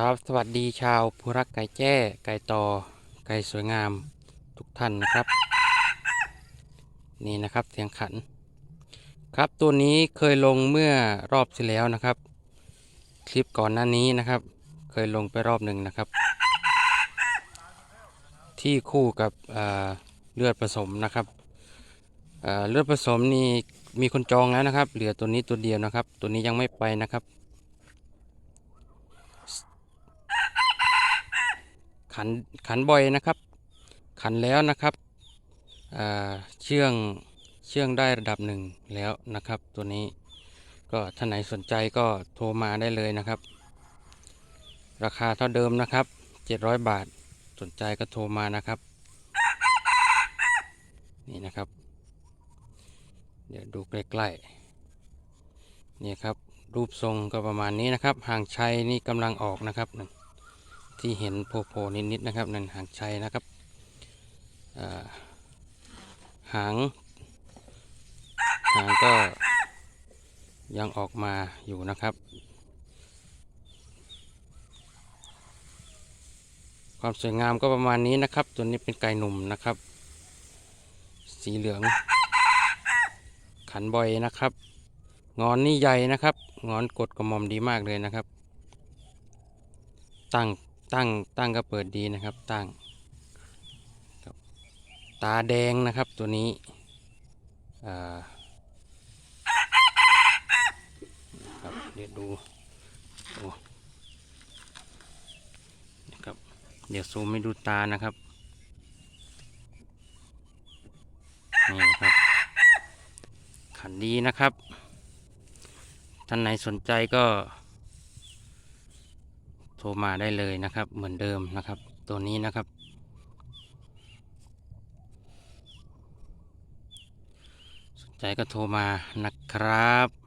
ครับสวัสดีชาวผู้รักไก่แจ้ ไก่ต่อไก่สวยงามทุกท่านนะครับ นี่นะครับเสียงขัน ครับตัวนี้เคยลงเมื่อรอบที่แล้วนะครับ คลิปก่อนหน้านี้นะครับ เคยลงไปรอบหนึ่งนะครับ ที่คู่กับเอ่อเลือดผสมนะครับเอ่อเลือดผสมนี่มีคนจองแล้วนะครับ เหลือตัวนี้ตัวเดียวนะครับ ตัวนี้ยังไม่ไปนะครับ ขันขันบ่อยนะครับ ขันแล้วนะครับเชื่องเชื่องได้ระดับหนึ่งแล้วนะครับ ตัวนี้ก็ท่านไหนสนใจก็โทรมาได้เลยนะครับ ราคาเท่าเดิมนะครับ 700 บาทสนใจก็โทรมานะครับ นี่นะครับ เดี๋ยวดูใกล้ๆนี่ครับรูปทรงก็ประมาณนี้นะครับ ห่างชัยนี่กำลังออกนะครับนั่น ที่เห็นโผล่ๆนิดๆนะครับนั่นหางชัยนะครับหางหางก็ยังออกมาอยู่นะครับ ความสวยงามก็ประมาณนี้นะครับ ตัวนี้เป็นไก่หนุ่มนะครับ สีเหลือง ขันบอยนะครับ งอนนี่ใหญ่นะครับ งอนกดกระหม่อมดีมากเลยนะครับ ตั้ง ตั้งตั้งก็เปิดดีนะครับ ตั้ง ตาแดงนะครับตัวนี้ครับเดี๋ยวดูโอ้นะครับเดี๋ยวซูมให้ดูตานะครับนี่นะครับ ขันดีนะครับท่านไหนสนใจก็ โทรมาได้เลยนะครับ เหมือนเดิมนะครับ ตัวนี้นะครับ สนใจก็โทรมานะครับ